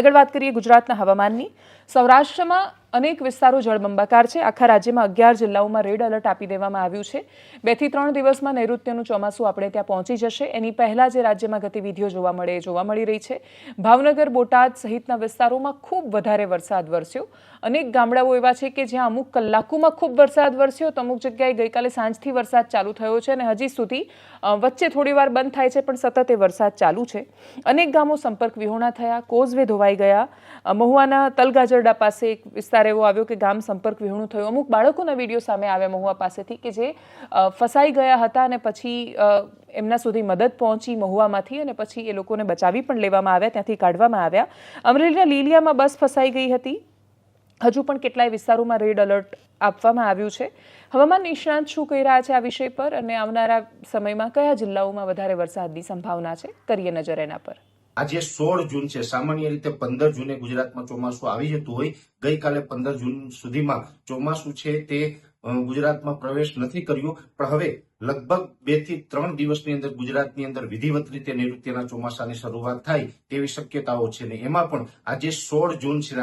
આગળ વાત કરીએ ગુજરાતના હવામાનની. સૌરાષ્ટ્રમાં અનેક વિસ્તારો જળબંબાકાર છે. આખા રાજ્યમાં અગિયાર જિલ્લાઓમાં રેડ એલર્ટ આપી દેવામાં આવ્યું છે. બેથી ત્રણ દિવસમાં નૈઋત્યનું ચોમાસું આપણે ત્યાં પહોંચી જશે. એની પહેલા જે રાજ્યમાં ગતિવિધિઓ જોવા મળે એ જોવા મળી રહી છે. ભાવનગર, બોટાદ સહિતના વિસ્તારોમાં ખૂબ વધારે વરસાદ વરસ્યો. અનેક ગામડાઓ એવા છે કે જ્યાં અમુક કલાકોમાં ખૂબ વરસાદ વરસ્યો તો અમુક જગ્યાએ ગઈકાલે સાંજથી વરસાદ ચાલુ થયો છે અને હજી સુધી વચ્ચે થોડી વાર બંધ થાય છે, પણ સતત એ વરસાદ ચાલુ છે. અનેક ગામો સંપર્ક વિહોણા થયા, કોઝવે ધોવાઈ ગયા. મહુવાના તલગાજરડા પાસે એક વિસ્તાર એવો આવ્યો કે ગામ સંપર્ક વિહોણું થયું. અમુક બાળકોના વીડિયો સામે આવ્યા મહુવા પાસેથી કે જે ફસાઈ ગયા હતા અને પછી એમના સુધી મદદ પહોંચી મહુવામાંથી અને પછી એ લોકોને બચાવી પણ લેવામાં આવ્યા, ત્યાંથી કાઢવામાં આવ્યા. અમરેલીના લીલિયામાં બસ ફસાઈ ગઈ હતી. હજુ પણ કેટલાય વિસ્તારોમાં રેડ એલર્ટ આપવામાં આવ્યું છે. હવામાન નિષ્ણાંત શું કહી રહ્યા છે આ વિષય પર? અને આવનારા સમયમાં કયા જિલ્લાઓમાં વધારે વરસાદની સંભાવના છે? કરીએ નજર એના પર. આજે સોળ જૂન છે. સામાન્ય રીતે પંદર જૂને ગુજરાતમાં ચોમાસું આવી જતું હોય. ગઈકાલે પંદર જૂન સુધીમાં ચોમાસું છે તે ગુજરાતમાં પ્રવેશ નથી કર્યું. પણ હવે લગભગ બેથી ત્રણ દિવસની અંદર ગુજરાતની અંદર વિધિવત રીતે નૈઋત્યના ચોમાસાની શરૂઆત થાય તેવી શક્યતાઓ છે ને એમાં પણ આજે સોળ જૂન છે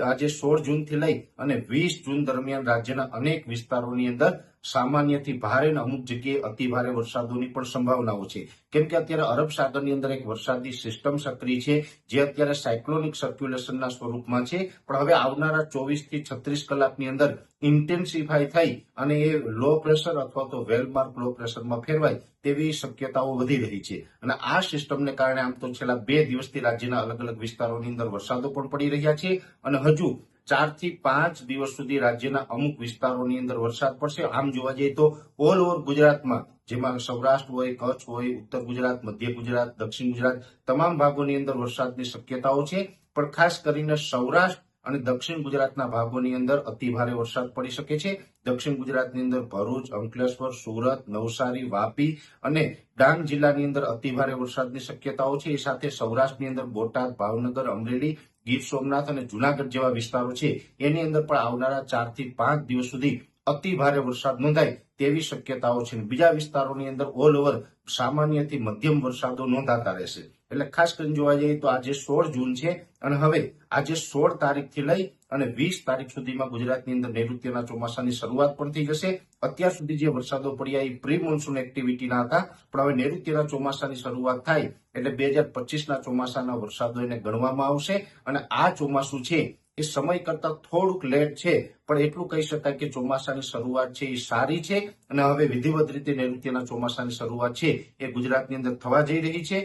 આજે સોળ જૂનથી લઈ અને વીસ જૂન દરમિયાન રાજ્યના અનેક વિસ્તારોની અંદર સામાન્યથી ભારે અને અમુક જગ્યાએ અતિ ભારે વરસાદોની પણ સંભાવનાઓ છે. કેમ કે અત્યારે અરબ સાગરની અંદર એક વરસાદી સિસ્ટમ સક્રિય છે, જે અત્યારે સાયક્લોનિક સર્ક્યુલેશનના સ્વરૂપમાં છે. પણ હવે આવનારા ચોવીસથી છત્રીસ કલાકની અંદર ઇન્ટેન્સિફાઈ થઈ અને એ લો પ્રેશર અથવા તો વેલમાર્ક લો પ્રેશરમાં ફેરવાય તેવી શક્યતાઓ વધી રહી છે. અને આ સિસ્ટમને કારણે આમ તો છેલ્લા બે દિવસથી રાજ્યના અલગ અલગ વિસ્તારોની અંદર વરસાદો પણ પડી રહ્યા છે. અને હજુ ચારથી પાંચ દિવસ સુધી રાજ્યના અમુક વિસ્તારોની અંદર વરસાદ પડશે. આમ જોવા જઈએ તો ઓલ ઓવર ગુજરાતમાં, જેમાં સૌરાષ્ટ્ર હોય, કચ્છ હોય, ઉત્તર ગુજરાત, મધ્ય ગુજરાત, દક્ષિણ ગુજરાત, તમામ ભાગોની અંદર વરસાદની શક્યતાઓ છે. પણ ખાસ કરીને સૌરાષ્ટ્ર અને દક્ષિણ ગુજરાતના ભાગોની અંદર અતિ ભારે વરસાદ પડી શકે છે. દક્ષિણ ગુજરાતની અંદર ભરૂચ, અંકલેશ્વર, સુરત, નવસારી, વાપી અને ડાંગ જિલ્લાની અંદર અતિ ભારે વરસાદની શક્યતાઓ છે. એ સાથે સૌરાષ્ટ્રની અંદર બોટાદ, ભાવનગર, અમરેલી, ગીર સોમનાથ અને જુનાગઢ જેવા વિસ્તારો છે. એની અંદર પણ આવનારા ચારથી પાંચ દિવસ સુધી અતિ ભારે વરસાદ નોંધાય તેવી શક્યતાઓ છે. બીજા વિસ્તારોની અંદર ઓલ ઓવર સામાન્યથી મધ્યમ વરસાદો નોંધાતા રહેશે. એટલે ખાસ કરીને જોવા જઈએ તો આજે સોળ જૂન છે અને હવે આજે સોળ તારીખથી લઈ અને વીસ તારીખ સુધીમાં ગુજરાતની અંદર નૈઋત્યના ચોમાસાની શરૂઆત પણ થઈ જશે. અત્યાર સુધી જે વરસાદો પડ્યા એ પ્રી મોન્સૂન એક્ટિવિટીના હતા. પણ હવે નૈઋત્યના ચોમાસાની શરૂઆત થાય એટલે બે હજાર પચીસના ચોમાસાના વરસાદો એને ગણવામાં આવશે અને આ ચોમાસું છે એ સમય કરતા થોડુંક લેટ છે, પણ એટલું કહી શકાય કે ચોમાસાની શરૂઆત છે એ સારી છે અને હવે વિધિવત રીતે નૈઋત્યના ચોમાસાની શરૂઆત છે એ ગુજરાતની અંદર થવા જઈ રહી છે.